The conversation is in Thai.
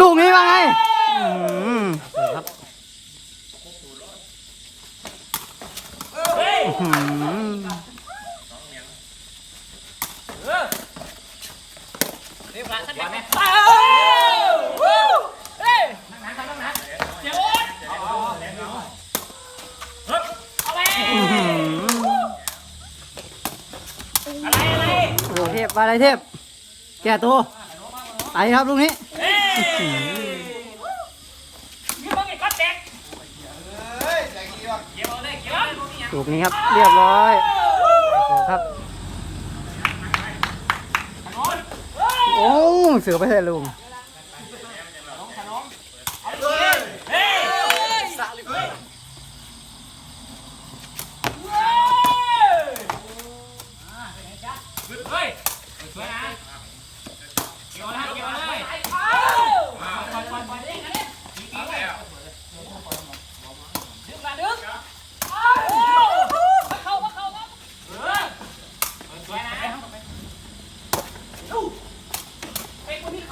ลูกนี้ว่าไงครับเรียบร้นักหน่อยไอะไรอะไรโเทพอะไรเทพแก่ตัว ไปครับลูกนี้เอ้ยมีมึงอีกก็แตกเกี่ยวเอาเลยเกี่ยวเอาเลยพวกนี้ยังลูกนี้ครับ เรียบร้อยครับ โอ้เสือไปเลยลุงเฮ้ยสวยนะ ที่